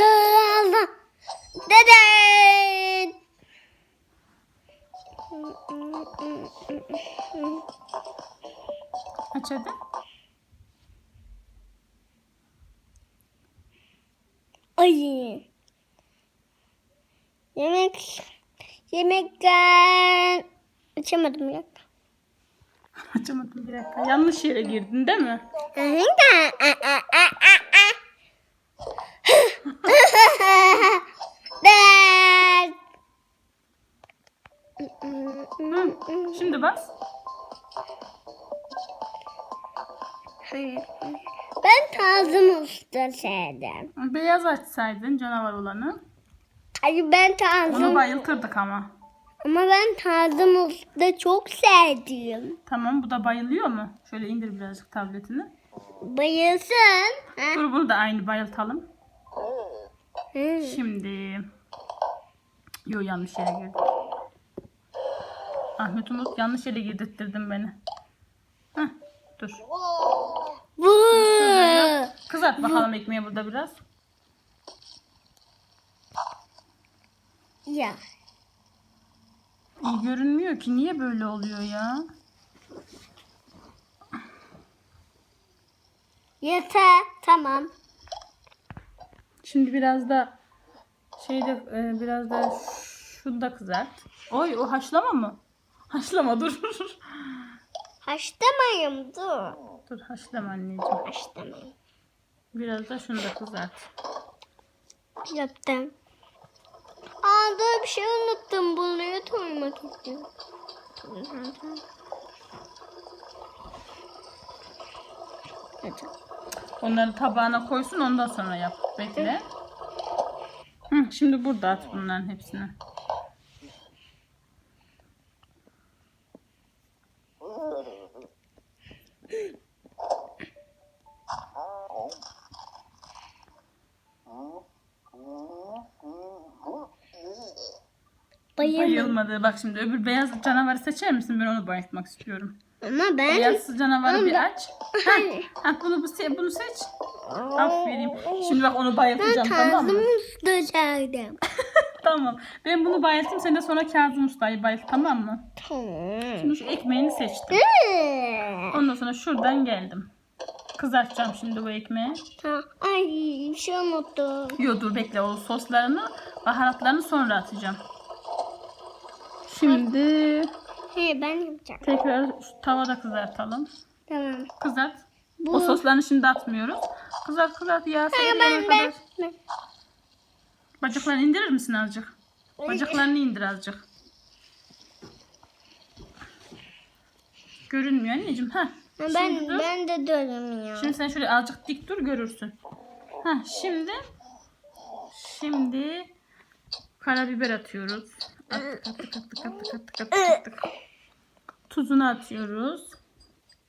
Allah. Dede. Aç hadi. Ay. Yemek yemekten açamadım ya. Açamadım bir dakika. Yanlış yere girdin değil mi? Ben Hı. Şimdi bas. ben Tazım Usta sevdim. Beyaz açsaydın canavar olanı. Ay ben Onu Tazım bayıltırdık ama. Ama ben Tazım Usta çok sevdim. Tamam bu da bayılıyor mu? Şöyle indir birazcık tabletini. Bayılsın. Ha? Dur bunu da aynı bayıltalım. Hı. Şimdi. Yo yanlış yere girdim. Ahmet Umut yanlış yere girdirttirdin beni. Heh, dur. Bu. Kızart bakalım ekmeği burada biraz. Ya. Görünmüyor ki. Niye böyle oluyor ya? Yeter. Tamam. Şimdi biraz da şeyde e, biraz da şunu da kızart. Oy o haşlama mı? Haşlama dur. Haşlamayayım dur. dur haşlama anneciğim. Haşlamayayım. Biraz da şunu da kızart. Yaptım. Aa dur bir şey unuttum. Bunları koymak istiyorum. Onları tabağına koysun ondan sonra yap. Bekle. Hı, şimdi burada at bunların hepsini. Bayıldım. Bayılmadı. Bak şimdi öbür beyaz canavarı seçer misin? Ben onu bayıltmak istiyorum. Ama ben... Beyaz canavarı bir Ben- aç. Ha, bunu bu bunu seç. Aferin. Şimdi bak onu bayıltacağım tamam mı? Tazım usta sevdim. Tamam. Ben bunu bayıltayım. Sen de sonra Kazım Usta'yı bayılt tamam mı? Tamam. Şimdi şu ekmeğini seçtim. Ondan sonra şuradan geldim. Kızartacağım şimdi bu ekmeği. Ay bir şey unuttum. Yo dur bekle o soslarını, baharatlarını sonra atacağım. Şimdi He ben yapacağım. tekrar şu tavada kızartalım. Tamam. Kızart. Bu- O soslarını şimdi atmıyoruz. Kızart kızart yağ Hayır seyriyene ben, kadar. ben, ben. Bacaklarını indirir misin azıcık? Bacaklarını indir azıcık. Görünmüyor anneciğim. Ha. Ben, dur. ben de durmuyorum. Şimdi sen şöyle azıcık dik dur görürsün. Ha şimdi şimdi karabiber atıyoruz. Attık attık attık attık attık attık attık. Tuzunu atıyoruz.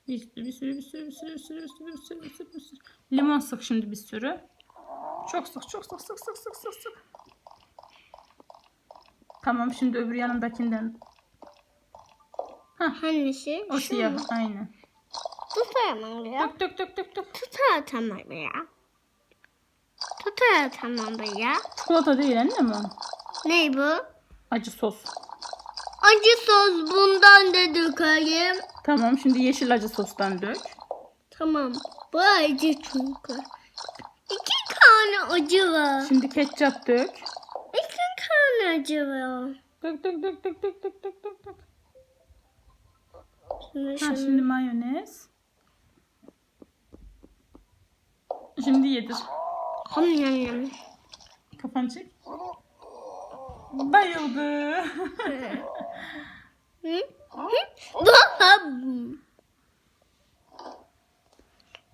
Bir sürü bir sürü bir sürü bir sürü bir sürü bir sürü bir sürü bir sürü bir sürü. Limon sık şimdi bir sürü. Çok sık çok sık sık sık sık sık sık. Tamam şimdi öbür yanındakinden. Hangisi? O Şu siyah aynen. Tutamam ya. Dök dök dök dök dök. Tutar tamam ya. Tutar tamam ya. Çikolata değil annem o. Ne bu? Acı sos. Acı sos bundan da dökeyim. Tamam şimdi yeşil acı sostan dök. Tamam. Bu acı çünkü. İki tane acı var. Şimdi ketçap dök. İki tane acı var. Dök dök dök dök dök dök dök dök dök. Şimdi Ha, şimdi mayonez. Şimdi yedir. Kafanı çek. Bayıldı.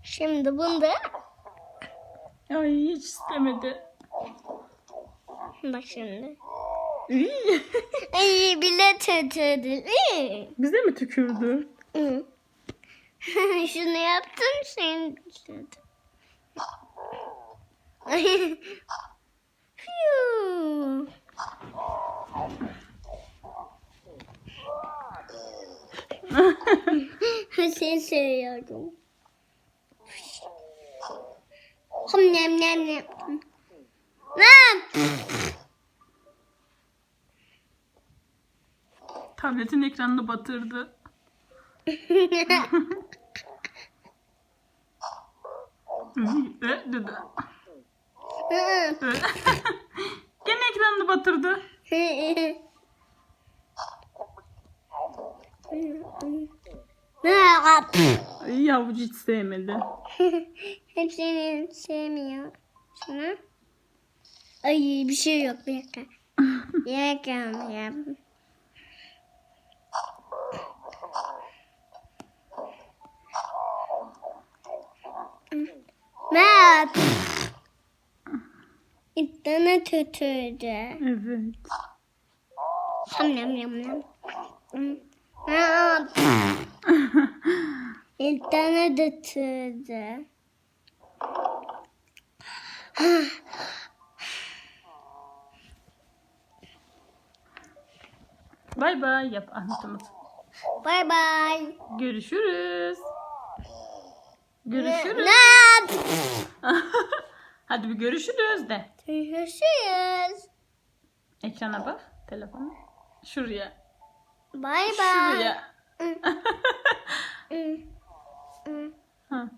Şimdi bunu da Ay hiç istemedi. bak şimdi. İyi. Ay bile tütüdü. İyi. Bize mi tükürdü? Şunu yaptım sen tütüdü. Seni seviyorum. Hım nem nem nem. Nem. Tabletin ekranını batırdı. Ö, dedi. Batırdı. Havuç hiç sevmedi. Hepsini sevmiyor. Şunu. Ay bir şey yok bir dakika. Bir dakika ya. Mert. İntana kötüydü. Evet. Ham yam yam yam. Mert. İntana kötüydü. Bay bay yap Umut. Bye bye. Görüşürüz. Görüşürüz. Hadi bir görüşürüz de. Görüşürüz. Ekrana bak. Telefonu. Şuraya. Bay bay. Şuraya. ha.